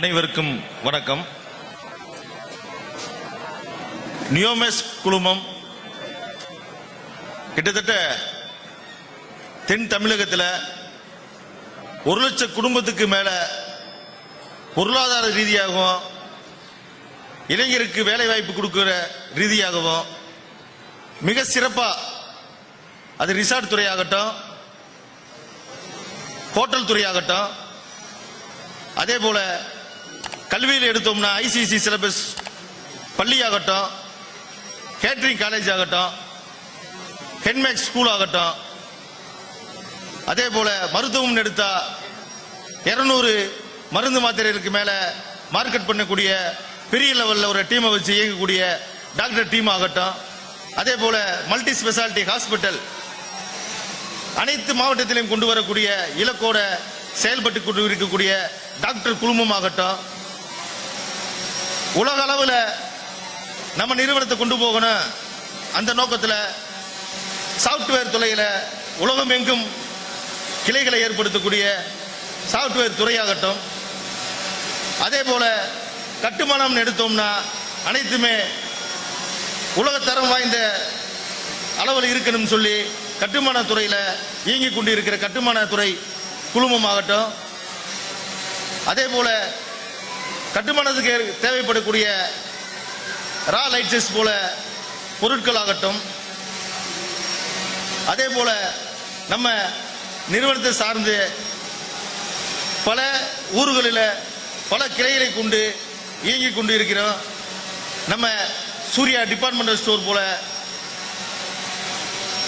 அனைவருக்கும் வணக்கம். நியோமெஸ் குழுமம் கிட்டத்தட்ட தென் தமிழகத்தில் ஒரு லட்சம் குடும்பத்துக்கு மேல பொருளாதார ரீதியாகவும் இளைஞருக்கு வேலை வாய்ப்பு கொடுக்கிற ரீதியாகவும் மிக சிறப்பா அது ரிசார்ட் துறையாகட்டும் ஹோட்டல் துறையாகட்டும் அதே போல கல்வியில் எடுத்தோம்னா ஐசிசி சிலபஸ் பள்ளியாகட்டும் கேட்ரிங் காலேஜ் ஆகட்டும் ஹென்மேக் ஸ்கூல் ஆகட்டும். அதே போல மருத்துவம் எடுத்தா இருநூறு மருந்து மாத்திரைகளுக்கு மேல மார்க்கெட் பண்ணக்கூடிய பெரிய லெவலில் ஒரு டீமை வச்சு இயங்கக்கூடிய டாக்டர் டீம் ஆகட்டும். அதே போல மல்டி ஸ்பெஷாலிட்டி ஹாஸ்பிட்டல் அனைத்து மாவட்டத்திலையும் கொண்டு வரக்கூடிய இலக்கோட செயல்பட்டு கொண்டு இருக்கக்கூடிய டாக்டர் குழுமமாகட்டும் உலக அளவில் நம்ம நிறுவனத்தை கொண்டு போகணும். அந்த நோக்கத்தில் சாஃப்ட்வேர் துறையில் உலகம் எங்கும் கிளைகளை ஏற்படுத்தக்கூடிய சாஃப்ட்வேர் துறையாகட்டும் அதே போல் கட்டுமானம் எடுத்தோம்னா அனைத்துமே உலகத்தரம் வாய்ந்த அளவில் இருக்கணும்னு சொல்லி கட்டுமான துறையில இயங்கிக் கொண்டிருக்கிற கட்டுமான துறை குழுமமாகட்டும் அதே போல் கட்டுமானத்துக்கு தேவைப்படக்கூடிய ரா லைட்ஸஸ் போல பொருட்கள் ஆகட்டும் அதே போல நம்ம நிறுவனத்தை சார்ந்து பல ஊர்களில் பல கிளைகளை கொண்டு இயங்கிக் கொண்டு இருக்கிறோம் நம்ம சூர்யா டிபார்ட்மெண்டல் ஸ்டோர் போல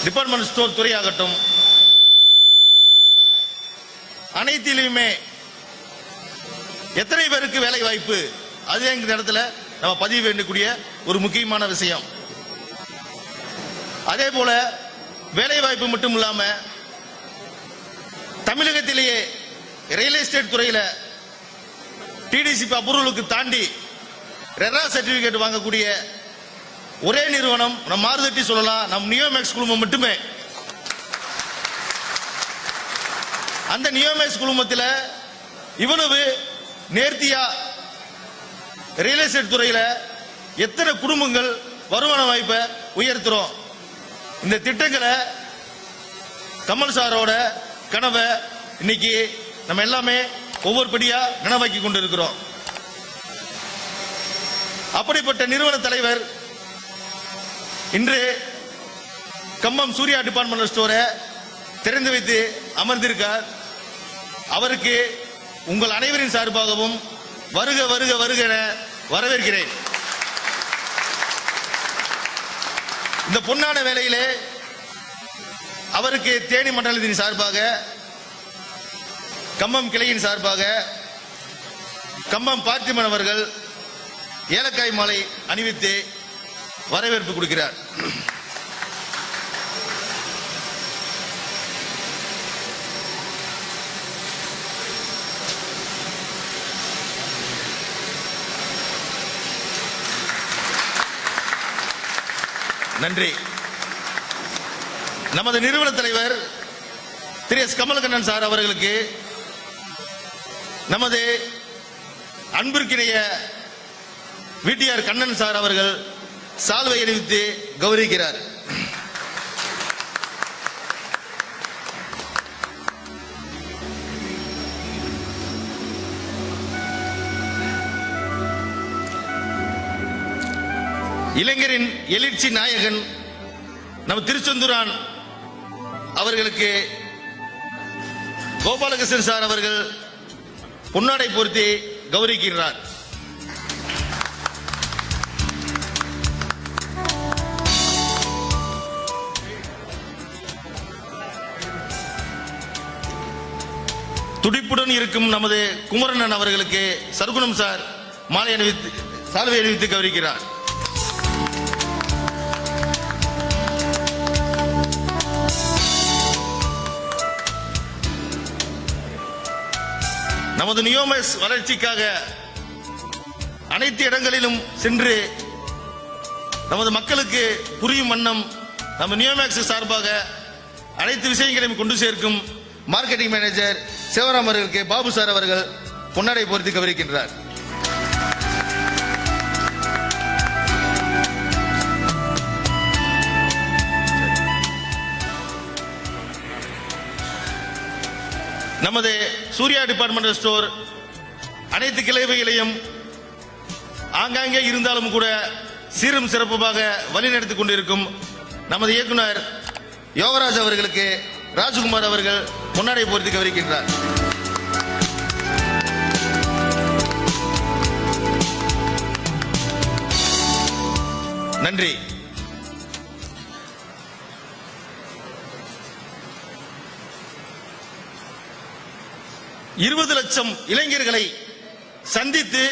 டிபார்ட்மெண்ட் ஸ்டோர் துறையாகட்டும் அனைத்திலையுமே எத்தனை பேருக்கு வேலை வாய்ப்பு அது எங்க இடத்துல நம்ம பதிவு வேண்டக்கூடிய ஒரு முக்கியமான விஷயம். அதே போல வேலை வாய்ப்பு மட்டும் இல்லாம தமிழகத்திலேயே ரியல் எஸ்டேட் துறையில டிடிசிபி அப்ரூவலுக்கு தாண்டி ரெரா சர்டிபிகேட் வாங்கக்கூடிய ஒரே நிறுவனம் நம்ம மாறுதட்டி சொல்லலாம் நம் நியோமேக்ஸ் குழுமம் மட்டுமே. அந்த நியோமேக்ஸ் குழுமத்தில் இவ்வளவு நேர்த்தியா ரியல் எஸ்டேட் துறையில எத்தனை குடும்பங்கள் வருமான வாய்ப்பை உயர்த்துறோம்? இந்த திட்டங்களை கமல் சாரோட கனவை இன்னைக்கு நம்ம எல்லாமே ஒவ்வொரு படியா நனவாக்கி கொண்டிருக்கிறோம். அப்படிப்பட்ட நிறுவன தலைவர் இன்று கம்பம் சூர்யா டிபார்ட்மெண்டல் ஸ்டோரை திறந்து வைத்து அமர்ந்திருக்கார். அவருக்கு உங்கள் அனைவரின் சார்பாகவும் வருக வருக வருக என வரவேற்கிறேன். இந்த பொன்னான வேலையிலே அவருக்கு தேனி மண்டலத்தின் சார்பாக கம்மம் கிளையின் சார்பாக கம்மம் பார்த்திமன் அவர்கள் ஏலக்காய் மாலை அணிவித்து வரவேற்பு கொடுக்கிறார். நன்றி. நமது நிறுவன தலைவர் திரு எஸ். கமலக்கண்ணன் சார் அவர்களுக்கு நமது அன்பிற்கிணைய விடிஆர் கண்ணன் சார் அவர்கள் சால்வை அணிவித்து கௌரவிக்கிறார். இளைஞரின் எழுச்சி நாயகன் நம்ம திருச்செந்தூரான் அவர்களுக்கு கோபாலகிருஷ்ணன் சார் அவர்கள் பொன்னாடை பொருத்தி கௌரிக்கிறார் துடிப்புடன் இருக்கும் நமது குமரண்ணன் அவர்களுக்கு சர்க்குணம் சார் மாலை அணிவித்து சால்வை அணிவித்து கௌரவிக்கிறார். நமது நியோமஸ் வளர்ச்சிக்காக அனைத்து இடங்களிலும் சென்று நமது மக்களுக்கு புரியும் வண்ணம் நம்ம நியோமேக்ஸ் சார்பாக அனைத்து விஷயங்களையும் கொண்டு சேர்க்கும் மார்க்கெட்டிங் மேனேஜர் சிவராம் அவர்களுக்கு பாபு சார் அவர்கள் பொன்னாடை பொருத்தி கவரிக்கின்றார். நமது சூர்யா டிபார்ட்மெண்டல் ஸ்டோர் அனைத்து கிளைவைகளையும் ஆங்காங்கே இருந்தாலும் கூட சீரும் சிறப்புமாக வழிநடத்திக் கொண்டிருக்கும் நமது இயக்குனர் யோகராஜ் அவர்களுக்கு ராஜ்குமார் அவர்கள் முன்னாடி பொறுத்து கவரிக்கின்றார். நன்றி. இருபது லட்சம் இளைஞர்களை சந்தித்து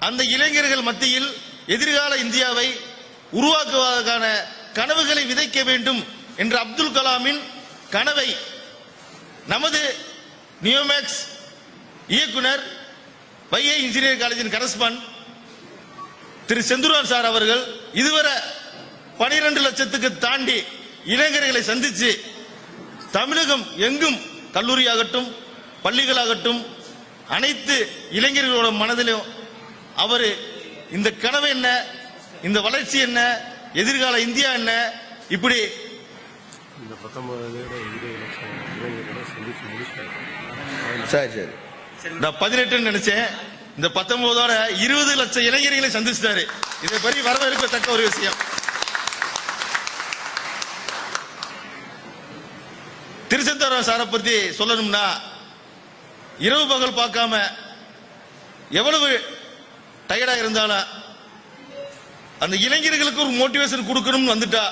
அந்த இளைஞர்கள் மத்தியில் எதிர்கால இந்தியாவை உருவாக்குவதற்கான கனவுகளை விதைக்க வேண்டும் என்ற அப்துல் கலாமின் கனவை நமது நியோமேக்ஸ் இயக்குனர் வைஏ இன்ஜினியரிங் காலேஜின் கரஸ்பாண்ட் திரு செந்துரார் சார் அவர்கள் இதுவரை 12 லட்சத்துக்கு தாண்டி இளைஞர்களை சந்தித்து தமிழகம் எங்கும் கல்லூரியாகட்டும் பள்ளிகளாகட்டும் அனைத்து இளைஞர்களோட மனதிலும் அவர் இந்த கனவு என்ன இந்த வளர்ச்சி என்ன எதிர்கால இந்தியா என்ன இப்படி இந்த சரி சரி. நான் பதினெட்டுன்னு நினைச்சேன். இந்த பத்தொன்பதோட இருபது லட்சம் இளைஞர்களை சந்திச்சிட்டாரு. இதை பற்றி வரவேற்கத்தக்க ஒரு விஷயம். திருச்செந்தூரம் சாரை பத்தி சொல்லணும்னா இரவு பகல் பார்க்காம எவ்வளவு டயர்டா இருந்தாலும் அந்த இளைஞர்களுக்கு ஒரு மோட்டிவேஷன் கொடுக்கணும்னு வந்துட்டா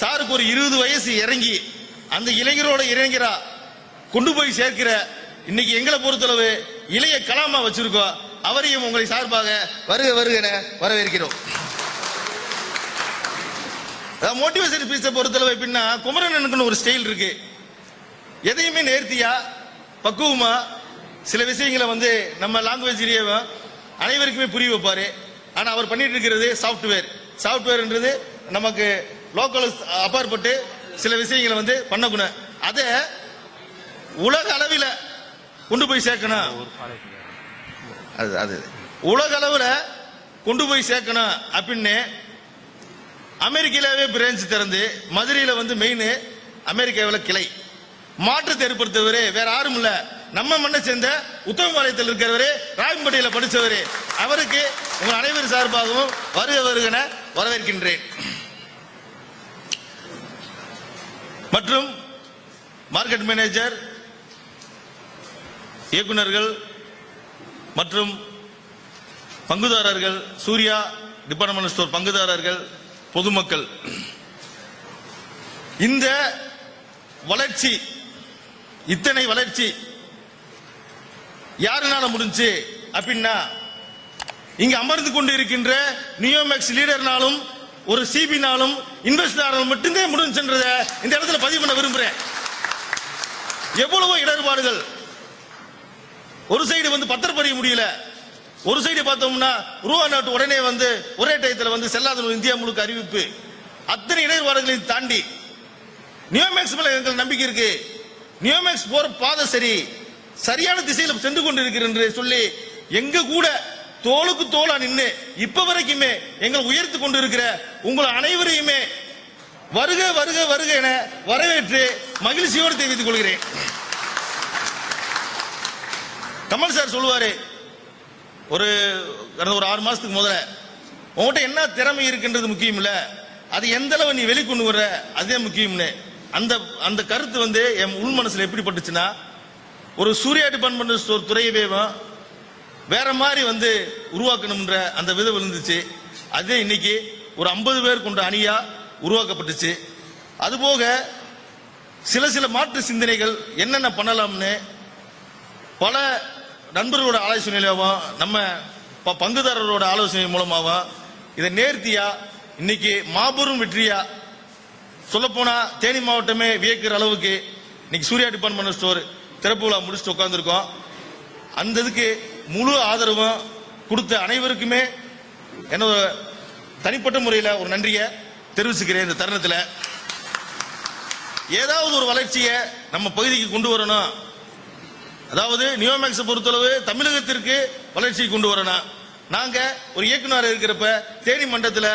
சாருக்கு ஒரு இருபது வயசு இறங்கி அந்த இளைஞரோட இளைஞரா கொண்டு போய் சேர்க்கிற இன்னைக்கு எங்களை பொறுத்தளவு இளைய கலாமா வச்சிருக்கோம் அவரையும் உங்களை சார்பாக வருக வருக வரவேற்கிறோம். மோட்டிவேஷன் ஸ்பீச்சை பொறுத்தளவு எப்படின்னா குமரனனுக்குன்னு ஒரு ஸ்டைல் இருக்கு. எதையுமே நேர்த்தியா பக்குவமா சில விஷயங்களை வந்து நம்ம லாங்குவேஜ் அனைவருக்குமே புரிய வைப்பாரு. ஆனா அவர் பண்ணிட்டு இருக்கிறது சாஃப்ட்வேர் சாஃப்ட்வேர்ன்றது நமக்கு லோக்கல் அப்பாற்பட்டு சில விஷயங்களை வந்து பண்ணக்கூடாது அதை உலக அளவில் கொண்டு போய் சேர்க்கணும். அது அது. உலக அளவில் கொண்டு போய் சேர்க்கணும் அப்படின்னு அமெரிக்காவே பிரான்ச் திறந்து மதுரையில் வந்து மெயின் அமெரிக்காவில் கிளை. மாற்றத்தை ஏற்படுத்தவரு வேற யாரும் இல்லை நம்ம மண்ணை சேர்ந்த உத்தமபாளையத்தில் இருக்கிறவரு ராயம்பட்டியில படித்தவர் அவருக்கு உங்கள் அனைவரும் சார்பாகவும் வருக வருகன வரவேற்கின்றேன். மற்றும் மார்க்கெட் மேனேஜர் இயக்குனர்கள் மற்றும் பங்குதாரர்கள் சூர்யா டிபார்ட்மெண்ட் ஸ்டோர் பங்குதாரர்கள் பொதுமக்கள். இந்த வளர்ச்சி இத்தனை வளர்ச்சி யாருனால முடிஞ்சு? அப்படின்னா இங்க அமர்ந்து கொண்டு இருக்கின்ற நியோமேக்ஸ் லீடர்னாலும் ஒரு சிபினாலும் இன்வெஸ்டராலும் மட்டும்தான் முடிஞ்சுன்றத இந்த இடத்துல பதிவு பண்ண விரும்புறேன். எவ்வளவோ இடர்பாடுகள். ஒரு சைடு வந்து பத்திரப்பதிய முடியல. ஒரு சைடு பார்த்தோம்னா ரூபா நாட்டு உடனே வந்து ஒரே டயத்தில் வந்து செல்லாத இந்தியா முழுக்க அறிவிப்பு. அத்தனை இடர்பாடுகளையும் தாண்டி நியோமேக்ஸ் மேல எங்களுக்கு நம்பிக்கை இருக்கு. நியோமேக்ஸ் போற பாதை சரி. சரியான திசையில் சென்று கொண்டிருக்கிறேன் என்று சொல்லி எங்க கூட தோளுக்கு தோளா நின்று இப்ப வரைக்குமே எங்களை உயர்த்தி கொண்டிருக்கிற உங்களை அனைவரையுமே வருக வருக வருக என வரவேற்று மகிழ்ச்சியோடு தெரிவித்துக் கொள்கிறேன். கமல் சார் சொல்லுவாரு ஒரு கடந்த ஒரு ஆறு மாசத்துக்கு முதல்ல உன்கிட்ட என்ன திறமை இருக்குன்றது முக்கியம் இல்ல அது எந்த அளவு நீ வெளிக்கொண்டு வர்ற? அதே முக்கியம்னு. அந்த அந்த கருத்து வந்து என் உள் மனசுல எப்படி பட்டுச்சுன்னா ஒரு சூர்யா டிபார்ட்மெண்ட் ஸ்டோர் துறையவேவும் வேற மாதிரி வந்து உருவாக்கணும்ன்ற அந்த விதம் இருந்துச்சு அதே இன்னைக்கு ஒரு ஐம்பது பேர் கொண்ட அணியா உருவாக்கப்பட்டுச்சு. அதுபோக சில சில மாற்று சிந்தனைகள் என்னென்ன பண்ணலாம்னு பல நண்பர்களோட ஆலோசனையிலாவும் நம்ம ப- பங்குதாரர்களோட ஆலோசனை மூலமாகவும் இதை நேர்த்தியா இன்னைக்கு மாபெரும் வெற்றியா சொல்லப்போனா தேனி மாவட்டமே வியக்கிற அளவுக்கு இன்னைக்கு சூர்யா டிபார்ட்மெண்ட் ஸ்டோர் திறப்பு விழா முடிச்சுட்டு உட்காந்துருக்கோம் அந்த இதுக்கு முழு ஆதரவும் கொடுத்த அனைவருக்குமே என்னோட தனிப்பட்ட முறையில் ஒரு நன்றியை தெரிவிச்சுக்கிறேன் இந்த தருணத்தில். ஏதாவது ஒரு வளர்ச்சியை நம்ம பகுதிக்கு கொண்டு வரணும். அதாவது நியோமேக்ஸ் பொறுத்தளவு தமிழகத்திற்கு வளர்ச்சியை கொண்டு வரணும். நாங்க ஒரு இயக்குனர் இருக்கிறப்ப தேனி மண்டலத்தில்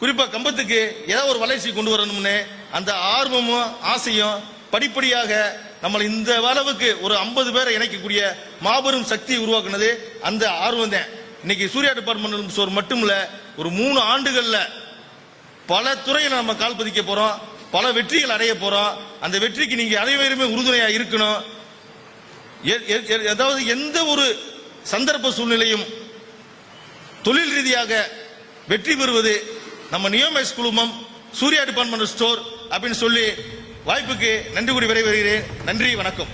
குறிப்பா கம்பத்துக்கு ஏதாவது ஒரு வளர்ச்சி கொண்டு வரணும்னு அந்த ஆர்வமும் ஆசையும் படிப்படியாக நம்மளை இந்த அளவுக்கு ஒரு ஐம்பது பேரை இணைக்கக்கூடிய மாபெரும் சக்தியை உருவாக்குனது அந்த ஆர்வம் தான். இன்னைக்கு சூர்யா டிபார்ட்மெண்ட் ஸ்டோர் மட்டும் இல்ல ஒரு மூணு ஆண்டுகள்ல பல துறையில நம்ம கால் பதிக்க போறோம் பல வெற்றிகள் அடைய போறோம். அந்த வெற்றிக்கு நீங்க அனைவருமே உறுதுணையா இருக்கணும். எ- எ- அதாவது எந்த ஒரு சந்தர்ப்ப சூழ்நிலையும் தொழில் ரீதியாக வெற்றி பெறுவது நம்ம நியோமேஸ் குழுமம் சூர்யா டிபார்ட்மெண்ட் ஸ்டோர் அப்படின்னு சொல்லி வாய்ப்புக்கு நன்றி கூறி விரைவுகிறேன் நன்றி வணக்கம்.